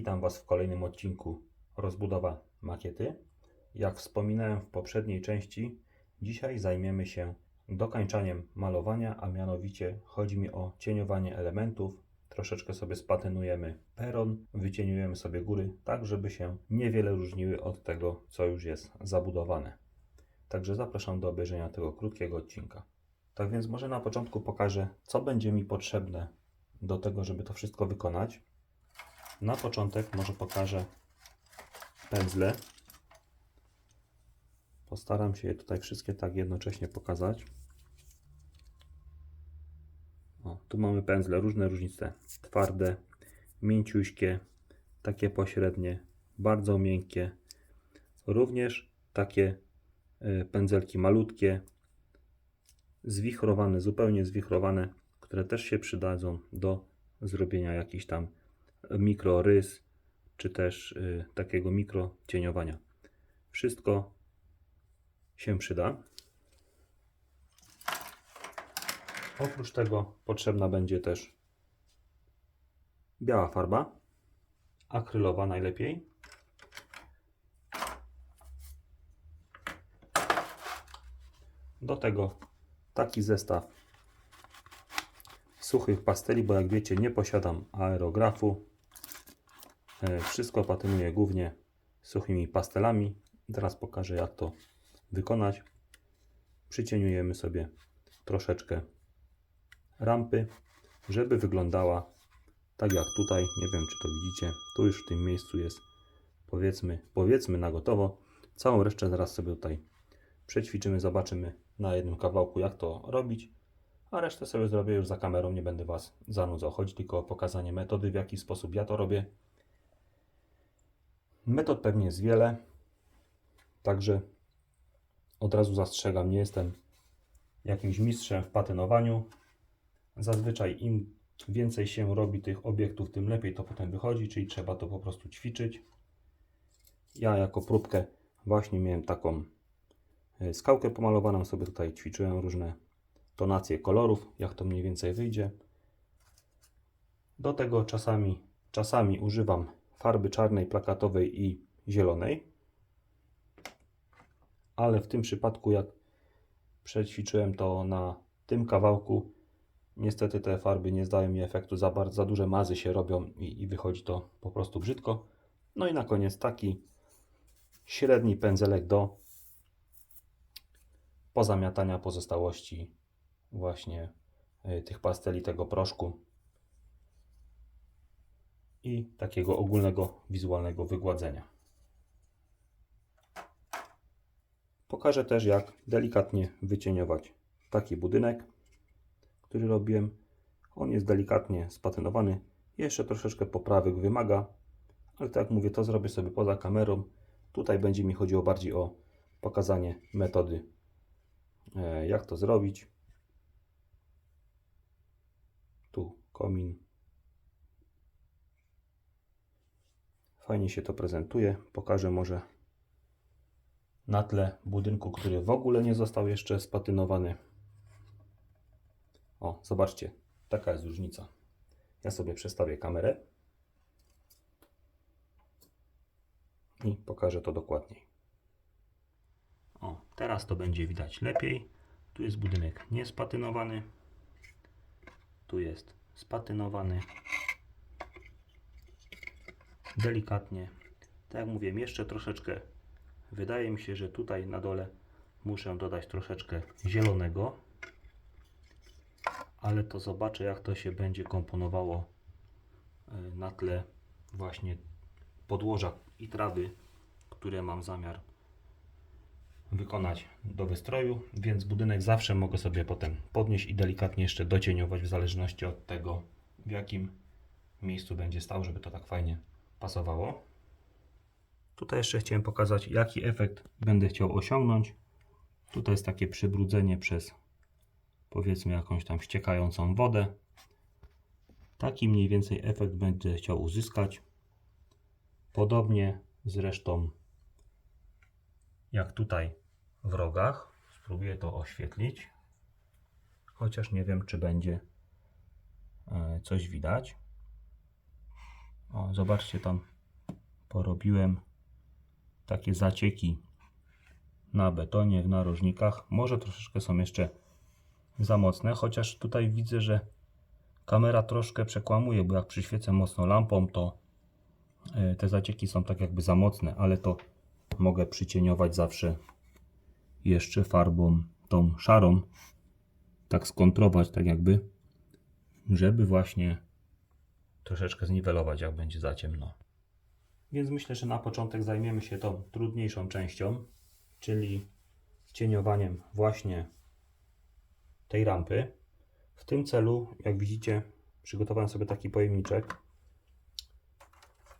Witam Was w kolejnym odcinku rozbudowa makiety. Jak wspominałem w poprzedniej części, dzisiaj zajmiemy się dokańczaniem malowania, a mianowicie chodzi mi o cieniowanie elementów. Troszeczkę sobie spatynujemy peron, wycieniujemy sobie góry, tak żeby się niewiele różniły od tego, co już jest zabudowane. Także zapraszam do obejrzenia tego krótkiego odcinka. Tak więc może na początku pokażę, co będzie mi potrzebne do tego, żeby to wszystko wykonać. Na początek może pokażę pędzle. Postaram się je tutaj wszystkie tak jednocześnie pokazać. O, tu mamy pędzle, różne różnice. Twarde, mięciuśkie, takie pośrednie, bardzo miękkie. Również takie y, pędzelki malutkie, zwichrowane, zupełnie zwichrowane, które też się przydadzą do zrobienia jakichś tam mikrorys, czy też y, takiego mikrocieniowania. Wszystko się przyda. Oprócz tego potrzebna będzie też biała farba, akrylowa najlepiej. Do tego taki zestaw suchych pasteli, bo jak wiecie nie posiadam aerografu. E, Wszystko patynuję głównie suchymi pastelami. Teraz pokażę jak to wykonać. Przycieniujemy sobie troszeczkę rampy, żeby wyglądała tak jak tutaj. Nie wiem czy to widzicie. Tu już w tym miejscu jest powiedzmy, powiedzmy na gotowo. Całą resztę zaraz sobie tutaj przećwiczymy, zobaczymy na jednym kawałku jak to robić. A resztę sobie zrobię już za kamerą, nie będę Was zanudzał. Chodzi tylko o pokazanie metody, w jaki sposób ja to robię. Metod pewnie jest wiele, także od razu zastrzegam, nie jestem jakimś mistrzem w patynowaniu. Zazwyczaj im więcej się robi tych obiektów, tym lepiej to potem wychodzi, czyli trzeba to po prostu ćwiczyć. Ja jako próbkę właśnie miałem taką e, skałkę pomalowaną, sobie tutaj ćwiczyłem różne tonacje kolorów, jak to mniej więcej wyjdzie. Do tego czasami, czasami używam farby czarnej, plakatowej i zielonej. Ale w tym przypadku, jak przećwiczyłem to na tym kawałku, niestety te farby nie zdają mi efektu, za, bardzo, za duże mazy się robią i, i wychodzi to po prostu brzydko. No i na koniec taki średni pędzelek do pozamiatania pozostałości właśnie y, tych pasteli, tego proszku i takiego ogólnego wizualnego wygładzenia. Pokażę też jak delikatnie wycieniować taki budynek, który robiłem. On jest delikatnie spatynowany. Jeszcze troszeczkę poprawek wymaga, ale tak jak mówię, to zrobię sobie poza kamerą. Tutaj będzie mi chodziło bardziej o pokazanie metody, e, jak to zrobić. Tu komin. Fajnie się to prezentuje. Pokażę może na tle budynku, który w ogóle nie został jeszcze spatynowany. O, zobaczcie, taka jest różnica. Ja sobie przestawię kamerę i pokażę to dokładniej. O, teraz to będzie widać lepiej. Tu jest budynek niespatynowany. Tu jest spatynowany. Delikatnie. Tak jak mówiłem, jeszcze troszeczkę. Wydaje mi się, że tutaj na dole muszę dodać troszeczkę zielonego. Ale to zobaczę, jak to się będzie komponowało e, na tle właśnie podłoża i trawy, które mam zamiar wykonać do wystroju, więc budynek zawsze mogę sobie potem podnieść i delikatnie jeszcze docieniować w zależności od tego w jakim miejscu będzie stał, żeby to tak fajnie pasowało. Tutaj jeszcze chciałem pokazać jaki efekt będę chciał osiągnąć. Tutaj jest takie przybrudzenie przez powiedzmy jakąś tam ściekającą wodę. Taki mniej więcej efekt będę chciał uzyskać. Podobnie zresztą jak tutaj w rogach. Spróbuję to oświetlić. Chociaż nie wiem, czy będzie e, coś widać. O, zobaczcie tam porobiłem takie zacieki na betonie, w narożnikach. Może troszeczkę są jeszcze za mocne, chociaż tutaj widzę, że kamera troszkę przekłamuje, bo jak przyświecę mocno lampą, to e, te zacieki są tak jakby za mocne, ale to mogę przycieniować zawsze jeszcze farbą tą szarą, tak skontrować, tak jakby, żeby właśnie troszeczkę zniwelować, jak będzie za ciemno. Więc myślę, że na początek zajmiemy się tą trudniejszą częścią, czyli cieniowaniem właśnie tej rampy. W tym celu, jak widzicie, przygotowałem sobie taki pojemniczek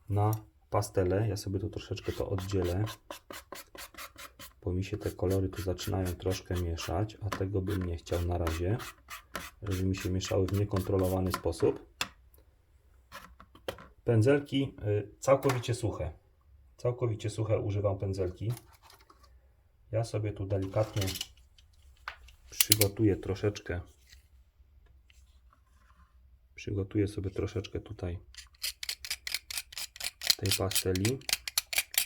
na pastele. Ja sobie tu troszeczkę to oddzielę, bo mi się te kolory tu zaczynają troszkę mieszać, a tego bym nie chciał na razie, żeby mi się mieszały w niekontrolowany sposób. Pędzelki y, całkowicie suche. Całkowicie suche używam pędzelki. Ja sobie tu delikatnie przygotuję troszeczkę. Przygotuję sobie troszeczkę tutaj tej pasteli.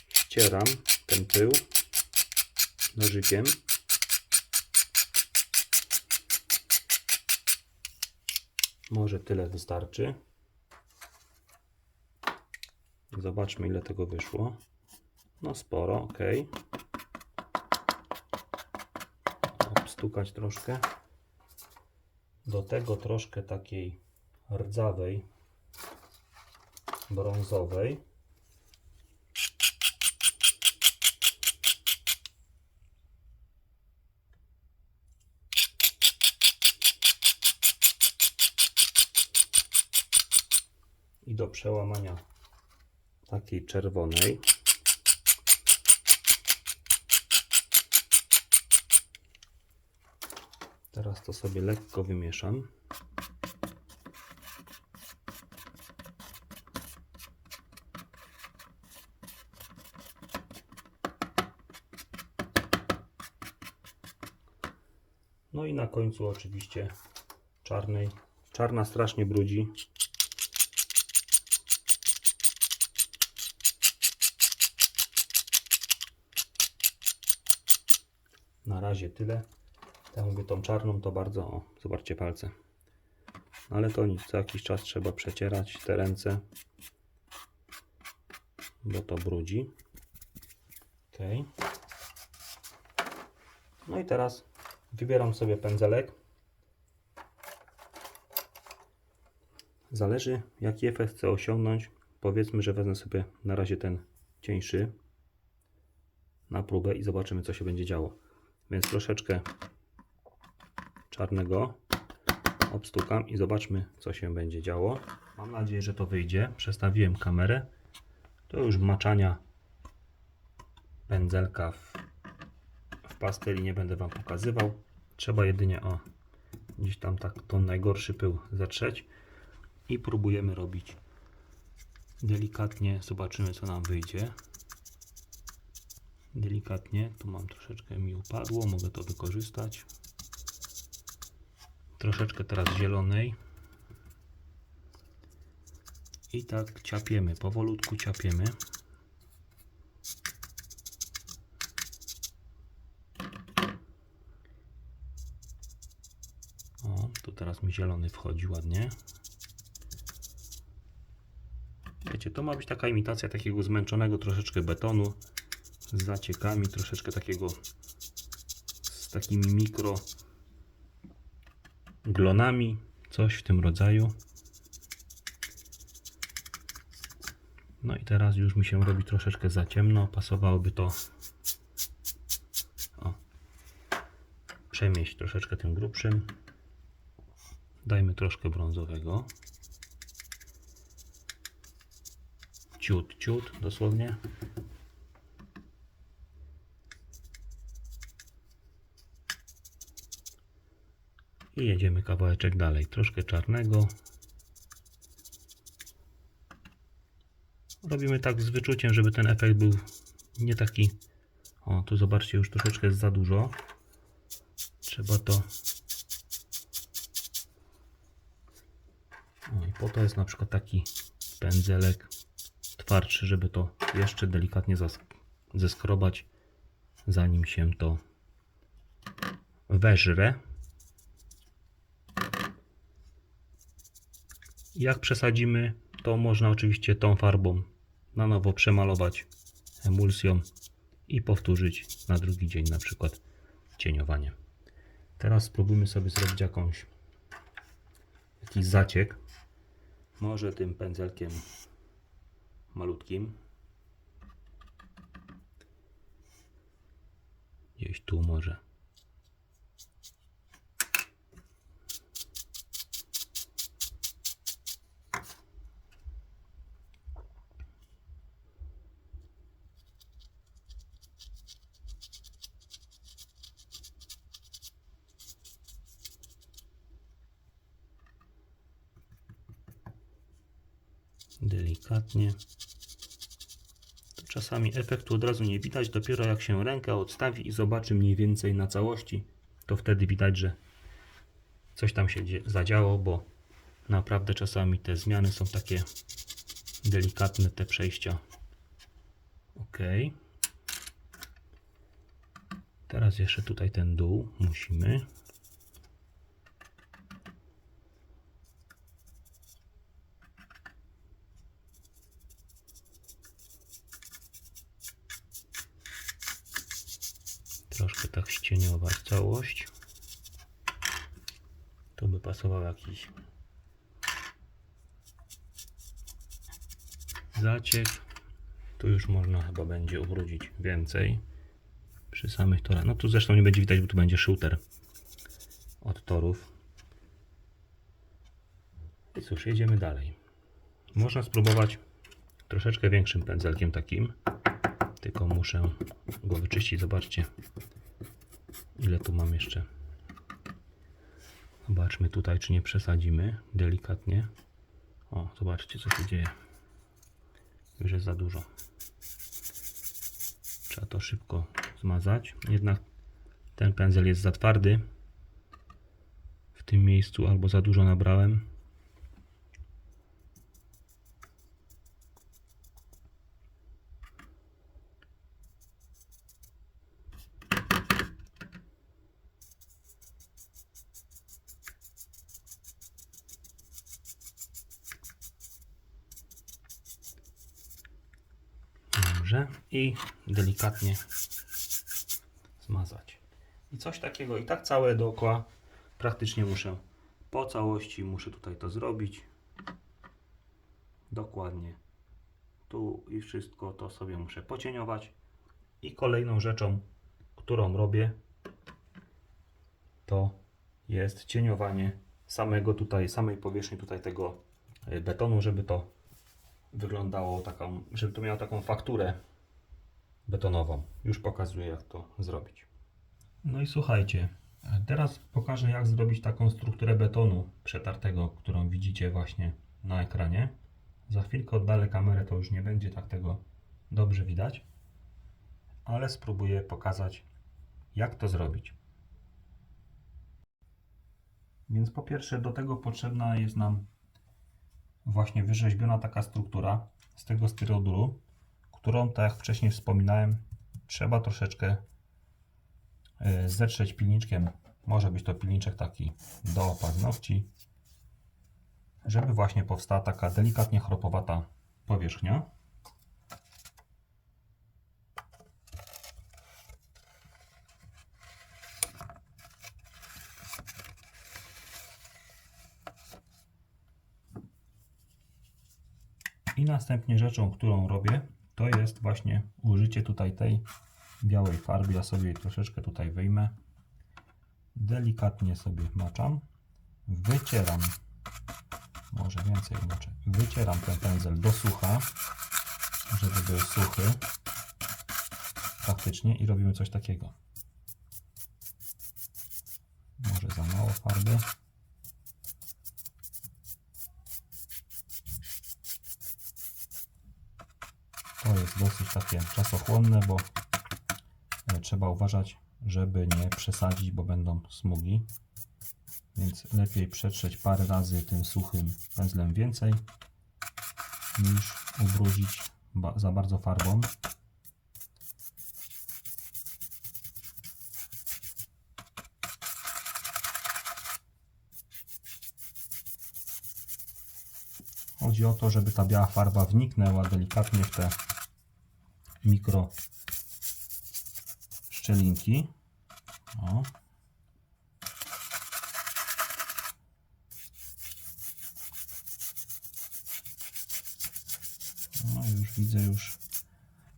Ścieram ten pył nożykiem. Może tyle wystarczy. Zobaczmy ile tego wyszło. No sporo, ok. Obstukać troszkę. Do tego troszkę takiej rdzawej, brązowej. I do przełamania takiej czerwonej. Teraz to sobie lekko wymieszam. No i na końcu oczywiście czarnej. Czarna strasznie brudzi. Razie tyle. Ja mówię tą czarną to bardzo, o, zobaczcie palce. Ale to nic, co jakiś czas trzeba przecierać te ręce, bo to brudzi. Ok. No i teraz wybieram sobie pędzelek. Zależy jaki efekt chcę osiągnąć. Powiedzmy, że wezmę sobie na razie ten cieńszy na próbę i zobaczymy co się będzie działo. Więc troszeczkę czarnego obstukam i zobaczmy co się będzie działo. Mam nadzieję, że to wyjdzie. Przestawiłem kamerę. To już maczania pędzelka w, w pasteli nie będę Wam pokazywał. Trzeba jedynie o gdzieś tam tak ten najgorszy pył zatrzeć i próbujemy robić delikatnie. Zobaczymy co nam wyjdzie delikatnie. Tu mam troszeczkę mi upadło, mogę to wykorzystać. Troszeczkę teraz zielonej. I tak ciapiemy, powolutku ciapiemy. O, tu teraz mi zielony wchodzi ładnie. Wiecie, to ma być taka imitacja takiego zmęczonego troszeczkę betonu zaciekami, troszeczkę takiego z takimi mikro glonami, coś w tym rodzaju. No i teraz już mi się robi troszeczkę za ciemno, pasowałoby to o, przemieść troszeczkę tym grubszym. Dajmy troszkę brązowego. Ciut, ciut, dosłownie. I jedziemy kawałeczek dalej. Troszkę czarnego. Robimy tak z wyczuciem, żeby ten efekt był nie taki. O, tu zobaczcie, już troszeczkę jest za dużo. Trzeba to. O, i po to jest na przykład taki pędzelek twardszy, żeby to jeszcze delikatnie zeskrobać, zanim się to weżre. Jak przesadzimy, to można oczywiście tą farbą na nowo przemalować emulsją i powtórzyć na drugi dzień na przykład cieniowanie. Teraz spróbujmy sobie zrobić jakąś jakiś zaciek. Może tym pędzelkiem malutkim. Gdzieś tu może. Delikatnie. Czasami efektu od razu nie widać, dopiero jak się ręka odstawi i zobaczy mniej więcej na całości, to wtedy widać, że coś tam się zadziało, bo naprawdę czasami te zmiany są takie delikatne, te przejścia. Ok. Teraz jeszcze tutaj ten dół musimy. Tak ścieniować całość. Tu by pasował jakiś zaciek. Tu już można chyba będzie ubrudzić więcej przy samych torach. No tu zresztą nie będzie widać, bo tu będzie shooter od torów. I cóż, jedziemy dalej. Można spróbować troszeczkę większym pędzelkiem takim. Tylko muszę go wyczyścić. Zobaczcie, ile tu mam jeszcze. Zobaczmy tutaj, czy nie przesadzimy delikatnie. O, zobaczcie, co się dzieje. Już jest za dużo. Trzeba to szybko zmazać. Jednak ten pędzel jest za twardy. W tym miejscu albo za dużo nabrałem. I delikatnie zmazać. I coś takiego, i tak całe dookoła praktycznie muszę po całości muszę tutaj to zrobić. Dokładnie. Tu i wszystko to sobie muszę pocieniować. I kolejną rzeczą, którą robię, to jest cieniowanie samego tutaj, samej powierzchni tutaj tego y, betonu, żeby to wyglądało taką, żeby to miało taką fakturę betonową. Już pokazuję jak to zrobić. No i słuchajcie, teraz pokażę jak zrobić taką strukturę betonu przetartego, którą widzicie właśnie na ekranie. Za chwilkę oddalę kamerę, to już nie będzie tak tego dobrze widać, ale spróbuję pokazać jak to zrobić. Więc po pierwsze do tego potrzebna jest nam właśnie wyrzeźbiona taka struktura z tego styroduru, którą, tak jak wcześniej wspominałem, trzeba troszeczkę e, zetrzeć pilniczkiem. Może być to pilniczek taki do paznokci, żeby właśnie powstała taka delikatnie chropowata powierzchnia. I następnie rzeczą, którą robię, to jest właśnie użycie tutaj tej białej farby. Ja sobie jej troszeczkę tutaj wyjmę. Delikatnie sobie maczam. Wycieram. Może więcej maczę. Wycieram ten pędzel do sucha, żeby był suchy. Praktycznie i robimy coś takiego. Może za mało farby. To jest dosyć takie czasochłonne, bo e, trzeba uważać, żeby nie przesadzić, bo będą smugi. Więc lepiej przetrzeć parę razy tym suchym pędzlem więcej niż ubrudzić za bardzo farbą. Chodzi o to, żeby ta biała farba wniknęła delikatnie w te mikro szczelinki. O. No już widzę już.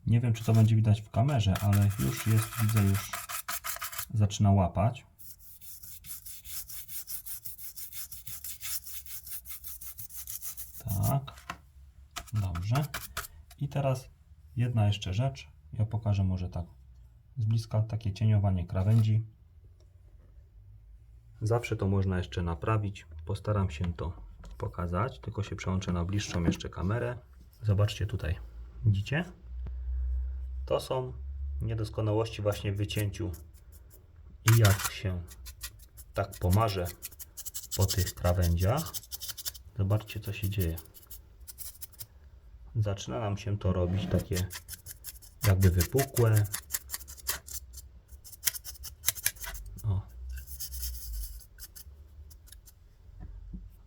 Nie wiem czy to będzie widać w kamerze, ale już jest, widzę już zaczyna łapać. Tak. Dobrze. I teraz jedna jeszcze rzecz. Ja pokażę może tak z bliska takie cieniowanie krawędzi. Zawsze to można jeszcze naprawić. Postaram się to pokazać, tylko się przełączę na bliższą jeszcze kamerę. Zobaczcie tutaj. Widzicie? To są niedoskonałości właśnie w wycięciu. I jak się tak pomarzę po tych krawędziach, zobaczcie co się dzieje. Zaczyna nam się to robić takie jakby wypukłe. O.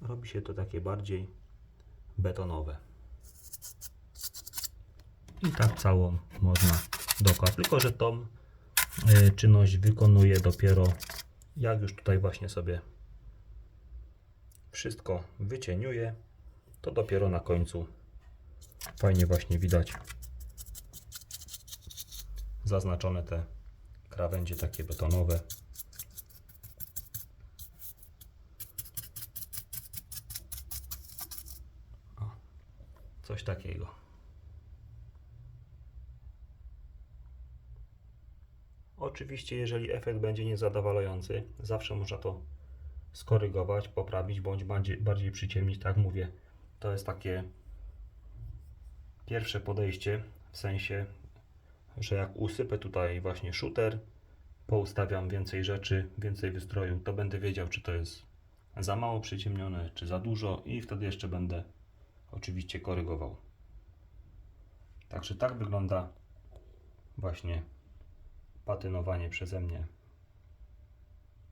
Robi się to takie bardziej betonowe. I tak całą można dookoła. Tylko, że tą y, czynność wykonuję dopiero jak już tutaj właśnie sobie wszystko wycieniuję, to dopiero na końcu fajnie właśnie widać zaznaczone te krawędzie takie betonowe. O, coś takiego. Oczywiście, jeżeli efekt będzie niezadowalający, zawsze można to skorygować, poprawić bądź bardziej, bardziej przyciemnić. Tak mówię, to jest takie pierwsze podejście w sensie, że jak usypę tutaj właśnie shooter, poustawiam więcej rzeczy, więcej wystroju, to będę wiedział, czy to jest za mało przyciemnione, czy za dużo i wtedy jeszcze będę oczywiście korygował. Także tak wygląda właśnie patynowanie przeze mnie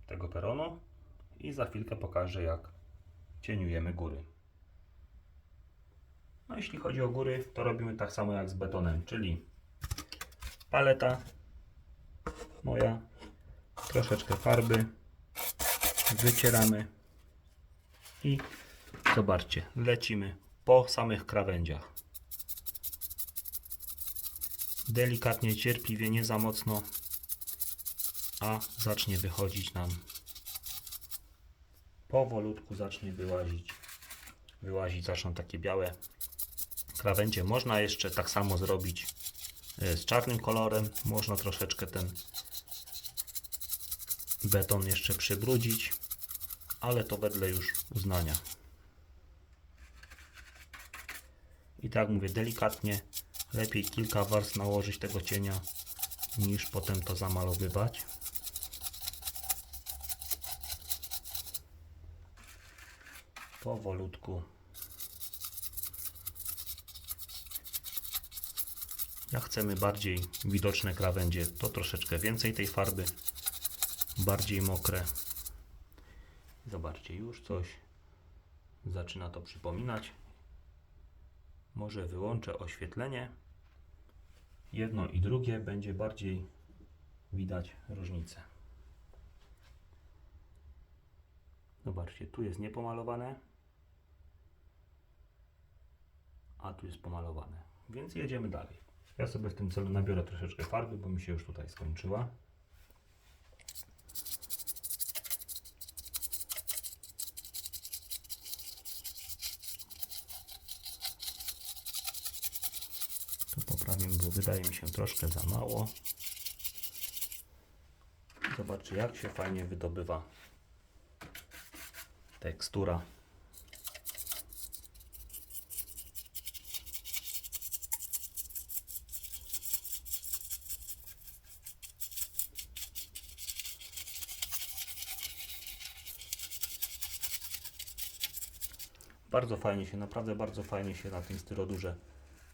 tego peronu i za chwilkę pokażę jak cieniujemy góry. No jeśli chodzi o góry, to robimy tak samo jak z betonem, czyli paleta moja, troszeczkę farby, wycieramy i zobaczcie, lecimy po samych krawędziach. Delikatnie, cierpliwie, nie za mocno, a zacznie wychodzić nam powolutku zacznie wyłazić wyłazić zaczną takie białe krawędzie można jeszcze tak samo zrobić e, z czarnym kolorem. Można troszeczkę ten beton jeszcze przybrudzić ale to wedle już uznania. I tak mówię delikatnie. Lepiej kilka warstw nałożyć tego cienia niż potem to zamalowywać. Powolutku. Jak chcemy bardziej widoczne krawędzie, to troszeczkę więcej tej farby, bardziej mokre. Zobaczcie, już coś zaczyna to przypominać. Może wyłączę oświetlenie. Jedno i drugie będzie bardziej widać różnicę. Zobaczcie, tu jest niepomalowane, a tu jest pomalowane. Więc jedziemy dalej. Ja sobie w tym celu nabiorę troszeczkę farby, bo mi się już tutaj skończyła. Tu poprawimy, bo wydaje mi się troszkę za mało. Zobaczcie, jak się fajnie wydobywa tekstura. Bardzo fajnie się, naprawdę bardzo fajnie się na tym styrodurze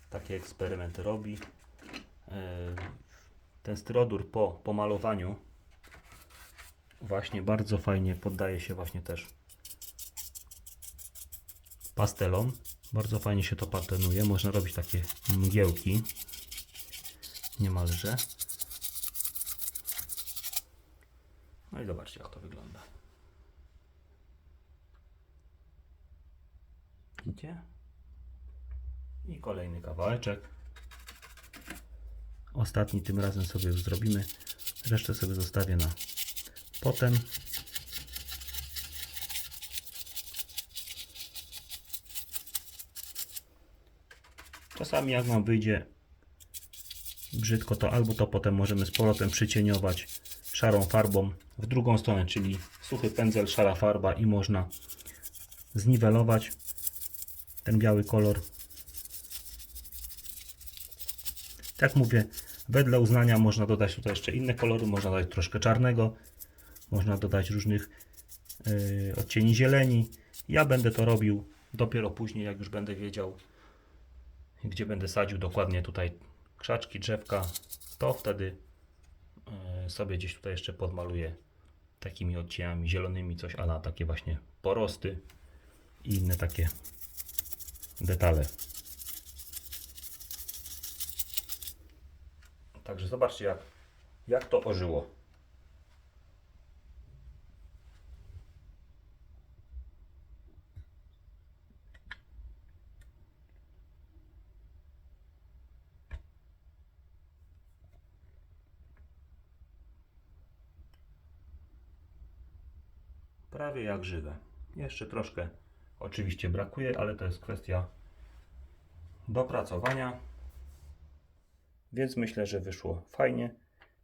takie eksperymenty robi. E, Ten styrodur po pomalowaniu właśnie bardzo fajnie poddaje się właśnie też pastelom. Bardzo fajnie się to patenuje. Można robić takie mgiełki niemalże. No i zobaczcie jak to wygląda. I kolejny kawałeczek. Ostatni tym razem sobie już zrobimy. Resztę sobie zostawię na potem. Czasami jak nam wyjdzie brzydko, to albo to potem możemy z powrotem przycieniować szarą farbą w drugą stronę, czyli suchy pędzel, szara farba i można zniwelować ten biały kolor. Tak mówię, wedle uznania można dodać tutaj jeszcze inne kolory, można dodać troszkę czarnego, można dodać różnych yy, odcieni zieleni. Ja będę to robił dopiero później, jak już będę wiedział, gdzie będę sadził dokładnie tutaj krzaczki, drzewka, to wtedy yy, sobie gdzieś tutaj jeszcze podmaluję takimi odcieniami zielonymi, coś ala takie właśnie porosty i inne takie detale. Także zobaczcie jak, jak to ożyło. Prawie jak żywe. Jeszcze troszkę oczywiście brakuje, ale to jest kwestia dopracowania. Więc myślę, że wyszło fajnie.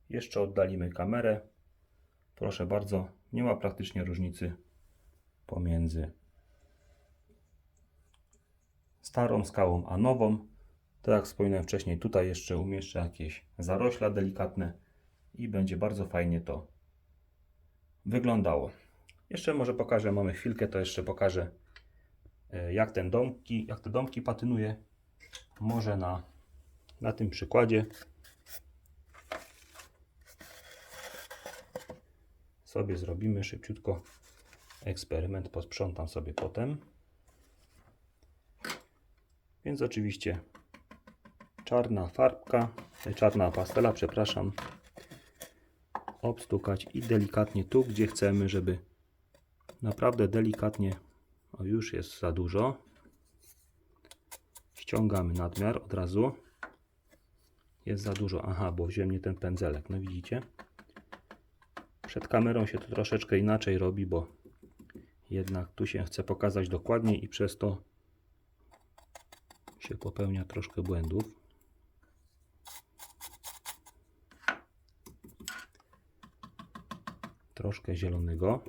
Jeszcze oddalimy kamerę. Proszę bardzo, nie ma praktycznie różnicy pomiędzy starą skałą a nową. Tak jak wspominałem wcześniej, tutaj jeszcze umieszczę jakieś zarośla delikatne i będzie bardzo fajnie to wyglądało. Jeszcze może pokażę, mamy chwilkę, to jeszcze pokażę jak ten domki, jak te domki patynuje. Może na, na tym przykładzie sobie zrobimy szybciutko eksperyment, posprzątam sobie potem. Więc oczywiście czarna farbka, e, czarna pastela, przepraszam, obstukać i delikatnie tu, gdzie chcemy, żeby naprawdę delikatnie, o już jest za dużo, ściągamy nadmiar od razu, jest za dużo, aha, bo wziąłem nie ten pędzelek, no widzicie, przed kamerą się to troszeczkę inaczej robi, bo jednak tu się chce pokazać dokładniej i przez to się popełnia troszkę błędów. Troszkę zielonego.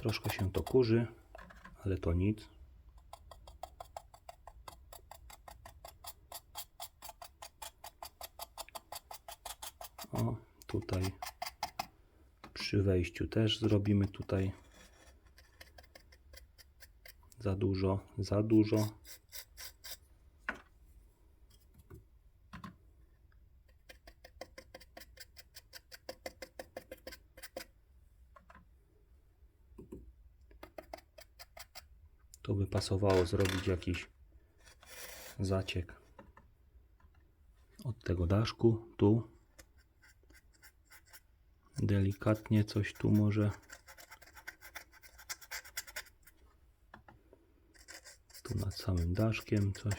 Troszkę się to kurzy, ale to nic. O, tutaj przy wejściu też zrobimy tutaj za dużo, za dużo. Pasowało zrobić jakiś zaciek od tego daszku tu. Delikatnie coś tu może. Tu nad samym daszkiem coś.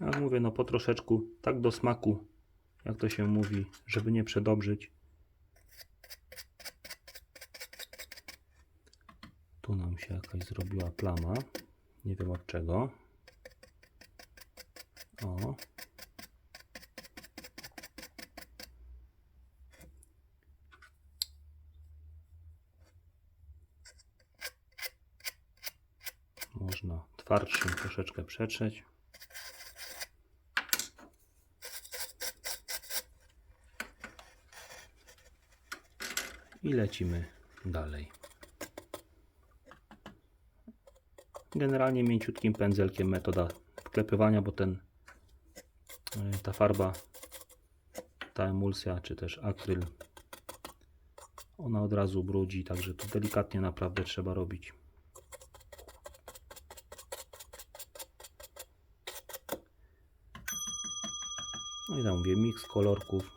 Jak mówię no po troszeczku tak do smaku jak to się mówi żeby nie przedobrzyć Tu nam się jakaś zrobiła plama. Nie wiem od czego. O. Można twardszym troszeczkę przetrzeć. i lecimy dalej. Generalnie mięciutkim pędzelkiem metoda wklepywania, bo ten y, ta farba, ta emulsja czy też akryl ona od razu brudzi, także to delikatnie naprawdę trzeba robić. No i tam mówię, miks kolorków.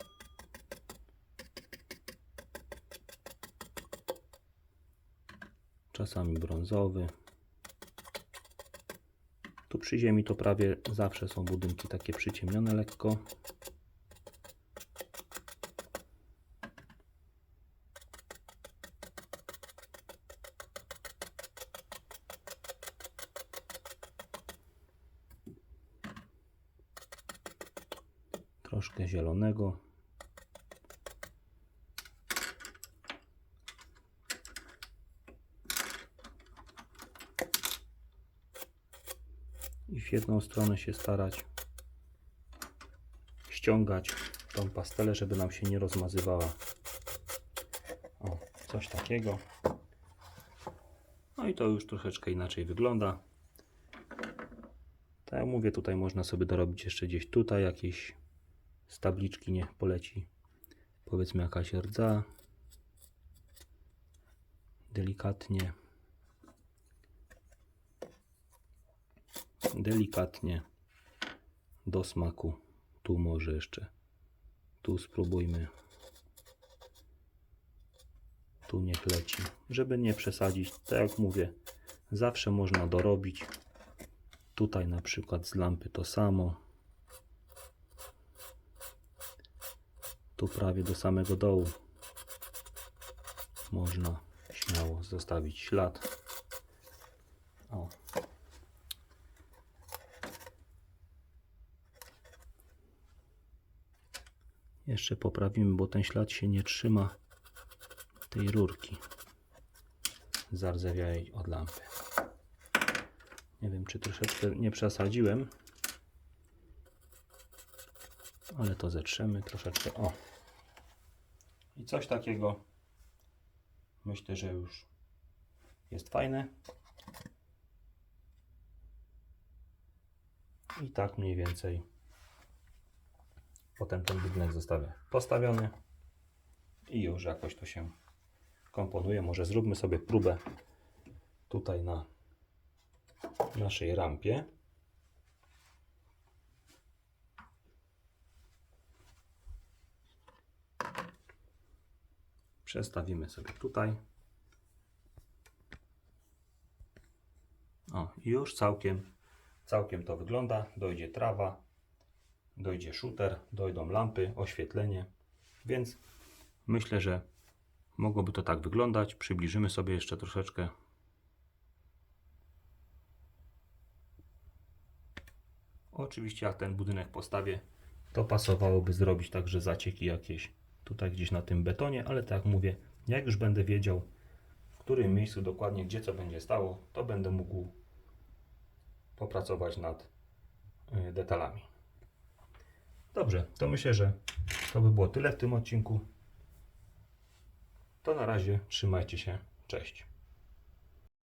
Czasami brązowy. Przy ziemi to prawie zawsze są budynki takie przyciemnione lekko. Troszkę zielonego. I w jedną stronę się starać ściągać tą pastelę, żeby nam się nie rozmazywała. O, coś takiego. No i to już troszeczkę inaczej wygląda. Tak jak mówię, tutaj można sobie dorobić jeszcze gdzieś tutaj jakieś z tabliczki niech poleci powiedzmy jakaś rdza delikatnie delikatnie do smaku. Tu może jeszcze. Tu spróbujmy. Tu niech leci. Żeby nie przesadzić tak jak mówię zawsze można dorobić. Tutaj na przykład z lampy to samo. Tu prawie do samego dołu. Można śmiało zostawić ślad. O. jeszcze poprawimy bo ten ślad się nie trzyma tej rurki zardzewiałej od lampy nie wiem czy troszeczkę nie przesadziłem ale to zetrzemy troszeczkę. O. I coś takiego myślę, że już jest fajne. I tak mniej więcej potem ten budynek zostawię postawiony i już jakoś to się komponuje. Może zróbmy sobie próbę tutaj na naszej rampie. Przestawimy sobie tutaj. O, już całkiem, całkiem to wygląda. Dojdzie trawa, dojdzie shooter, dojdą lampy, oświetlenie. Więc myślę, że mogłoby to tak wyglądać. Przybliżymy sobie jeszcze troszeczkę. Oczywiście jak ten budynek postawię, to pasowałoby zrobić także zacieki jakieś tutaj gdzieś na tym betonie, ale tak jak mówię, jak już będę wiedział w którym miejscu dokładnie, gdzie co będzie stało, to będę mógł popracować nad y, detalami. Dobrze, to myślę, że to by było tyle w tym odcinku. To na razie, trzymajcie się, cześć.